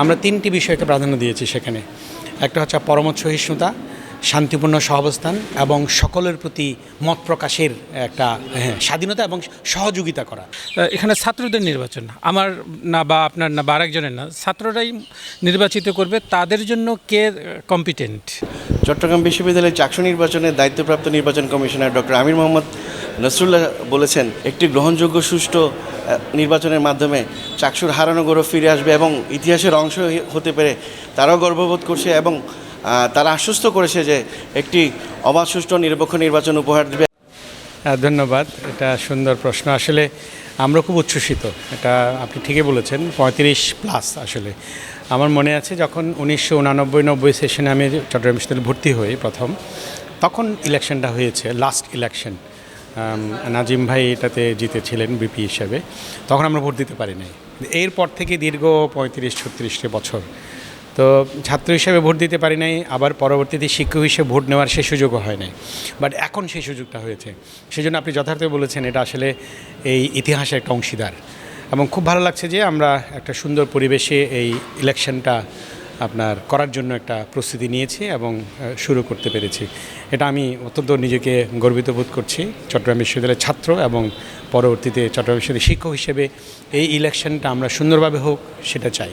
আমরা তিনটি বিষয়কে প্রাধান্য দিয়েছি সেখানে। একটা হচ্ছে পরমত সহিষ্ণুতা শান্তিপূর্ণ সহাবস্থান এবং সকলের প্রতি মত প্রকাশের একটা হ্যাঁ, স্বাধীনতা এবং সহযোগিতা করা। এখানে ছাত্রদের নির্বাচন। আমার না বা আপনার না বা আরেকজনের না ছাত্ররাই নির্বাচিত করবে তাদের জন্য কে কম্পিটেন্ট চট্টগ্রাম বিশ্ববিদ্যালয়ের চাকসু নির্বাচনের দায়িত্বপ্রাপ্ত নির্বাচন কমিশনার ডক্টর আমির মোহাম্মদ নসরুল্লাহ বলেছেন, একটি গ্রহণযোগ্য সুষ্ঠু নির্বাচনের মাধ্যমে চাকসুর হারানো গৌরব ফিরে আসবে এবং ইতিহাসের অংশ হতে পেরে তারাও গর্ববোধ করছে এবং তারা আশ্বস্ত করেছে যে একটি অবাধ, সুষ্ঠু, নিরপেক্ষ নির্বাচন উপহার দেবে। ধন্যবাদ, এটা সুন্দর প্রশ্ন। আসলে আমরা খুব উচ্ছ্বসিত, এটা আপনি ঠিকই বলেছেন, পঁয়ত্রিশ প্লাস আসলে। আমার মনে আছে যখন উনিশশো উনানব্বই নব্বই সেশনে আমি চট্টগ্রাম বিশ্ববিদ্যালয়ে ভর্তি হই প্রথম, তখন ইলেকশনটা হয়েছে, লাস্ট ইলেকশন। নাজিম ভাই এটাতে জিতেছিলেন বিপি হিসাবে। তখন আমরা ভোট দিতে পারি নাই এরপর থেকে দীর্ঘ পঁয়ত্রিশ ছত্রিশটি বছর। তো ছাত্র হিসেবে ভোট দিতে পারি নাই, আবার পরবর্তীতে শিক্ষক হিসেবে ভোট নেওয়ার সেই সুযোগও হয় নাই। বাট এখন সেই সুযোগটা হয়েছে। সেই জন্য আপনি যথার্থ বলেছেন, এটা আসলে এই ইতিহাসের একটা অংশীদার। এবং খুব ভালো লাগছে যে আমরা একটা সুন্দর পরিবেশে এই ইলেকশনটা আপনার করার জন্য একটা প্রস্তুতি নিয়েছি এবং শুরু করতে পেরেছি। এটা আমি অত্যন্ত নিজেকে গর্বিত বোধ করছি। চট্টগ্রাম বিশ্ববিদ্যালয়ের ছাত্র এবং পরবর্তীতে চট্টগ্রাম বিশ্ববিদ্যালয়ের শিক্ষক হিসেবে এই ইলেকশনটা আমরা সুন্দরভাবে হোক, সেটা চাই।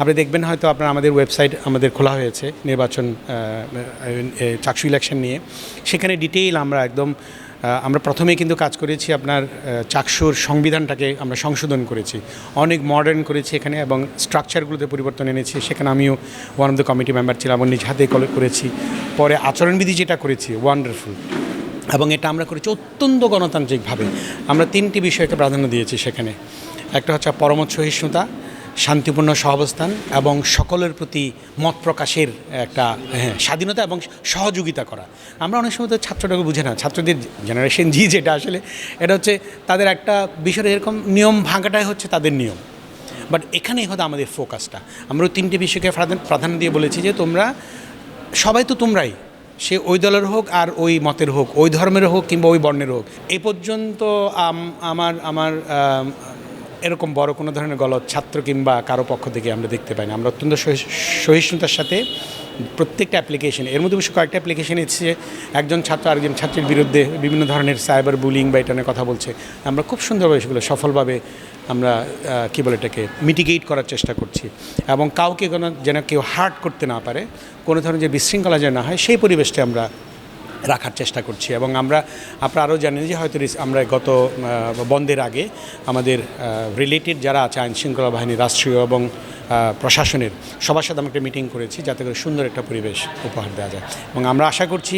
আপনি দেখবেন হয়তো আপনার আমাদের ওয়েবসাইট আমাদের খোলা হয়েছে, নির্বাচন চাকসু ইলেকশন নিয়ে। সেখানে ডিটেইল আমরা একদম আমরা প্রথমে কিন্তু কাজ করেছি আপনার চাকসুর সংবিধানটাকে আমরা সংশোধন করেছি। অনেক মডার্ন করেছি এখানে এবং স্ট্রাকচারগুলোতে পরিবর্তন এনেছি। সেখানে আমিও one of the committee member ছিলাম এবং নিজ হাতে কলে- করেছি। পরে আচরণবিধি যেটা করেছি ওয়ান্ডারফুল এবং এটা আমরা করেছি অত্যন্ত গণতান্ত্রিকভাবে। আমরা তিনটি বিষয়কে প্রাধান্য দিয়েছি সেখানে। একটা হচ্ছে পরমত সহিষ্ণুতা শান্তিপূর্ণ সহাবস্থান এবং সকলের প্রতি মত প্রকাশের একটা হ্যাঁ, স্বাধীনতা এবং সহযোগিতা করা। আমরা অনেক সময় তো ছাত্রটাকে বুঝে না। ছাত্রদের জেনারেশন জি যেটা আসলে এটা হচ্ছে তাদের একটা বিষয় এরকম নিয়ম ভাঙাটাই হচ্ছে তাদের নিয়ম। বাট এখানেই হয়তো আমাদের ফোকাসটা আমরা তিনটি বিষয়কে প্রাধান- প্রাধান্য দিয়ে বলেছি যে তোমরা সবাই তো তোমরাই। সে ওই দলের হোক আর ওই মতের হোক ওই ধর্মের হোক কিংবা ওই বর্ণের হোক। এ পর্যন্ত আমার আমার আম, এরকম বড় কোনো ধরনের গলত ছাত্র কিংবা কারও পক্ষ থেকে আমরা দেখতে পাই না। আমরা অত্যন্ত সহি- সহিষ্ণুতার সাথে প্রত্যেকটা অ্যাপ্লিকেশন এর মধ্যে অবশ্য কয়েকটা অ্যাপ্লিকেশন এসেছে। একজন ছাত্র আরেকজন ছাত্রের বিরুদ্ধে বিভিন্ন ধরনের সাইবার বুলিং বা এটা কথা বলছে। আমরা খুব সুন্দরভাবে সেগুলো সফলভাবে আমরা কী বলে এটাকে মিটিগেট করার চেষ্টা করছি। এবং কাউকে কোনো, যেন কেউ হার্ট করতে না পারে, কোনো ধরনের যে বিশৃঙ্খলা যেন না হয়, সেই পরিবেশটা আমরা রাখার চেষ্টা করছি এবং আমরা, আপনারা আরও জানেন যে হয়তো আমরা গত বন্ধের আগে আমাদের রিলেটেড যারা আছে আইন শৃঙ্খলা বাহিনী রাষ্ট্রীয় এবং প্রশাসনের সবার সাথে আমরা একটা মিটিং করেছি যাতে করে সুন্দর একটা পরিবেশ উপহার দেওয়া যায়। এবং আমরা আশা করছি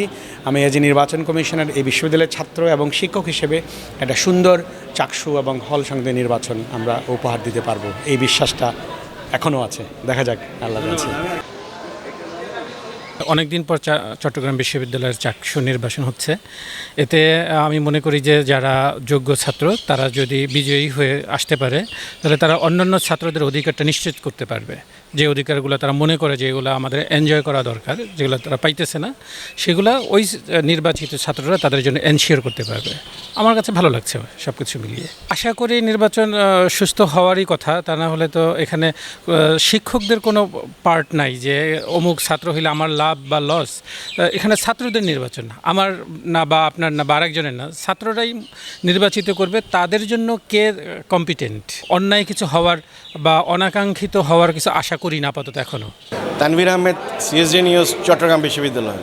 আমি এজ এ নির্বাচন কমিশনার এই বিশ্ববিদ্যালয়ের ছাত্র এবং শিক্ষক হিসেবে একটা সুন্দর চাকসু এবং হল সঙ্গে নির্বাচন আমরা উপহার দিতে পারব। এই বিশ্বাসটা এখনও আছে। দেখা যাক, আল্লাহ অনেকদিন পর চট্টগ্রাম বিশ্ববিদ্যালয়ের চাকসু নির্বাচন হচ্ছে। এতে আমি মনে করি যে যারা যোগ্য ছাত্র, তারা যদি বিজয়ী হয়ে আসতে পারে, তাহলে তারা অন্যান্য ছাত্রদের অধিকারটা নিশ্চিত করতে পারবে। যে অধিকারগুলো তারা মনে করে যে এগুলো আমাদের এনজয় করা দরকার, যেগুলো তারা পাইতেছে না, সেগুলো ওই নির্বাচিত ছাত্ররা তাদের জন্য এনশিওর করতে পারবে। আমার কাছে ভালো লাগছে সব কিছু মিলিয়ে। আশা করি নির্বাচন সুস্থ হওয়ারই কথা। তা না হলে তো এখানে শিক্ষকদের কোনো পার্ট নাই যে অমুক ছাত্র হইলে আমার লাভ বা লস এখানে ছাত্রদের নির্বাচন আমার না বা আপনার না বা আরেকজনের না, ছাত্ররাই নির্বাচিত করবে, তাদের জন্য কে কম্পিটেন্ট অন্যায় কিছু হওয়ার বা অনাকাঙ্ক্ষিত হওয়ার কিছু আশা করি না আপাতত এখনও তানভীর আহমেদ, সিএসডি নিউজ, চট্টগ্রাম বিশ্ববিদ্যালয়।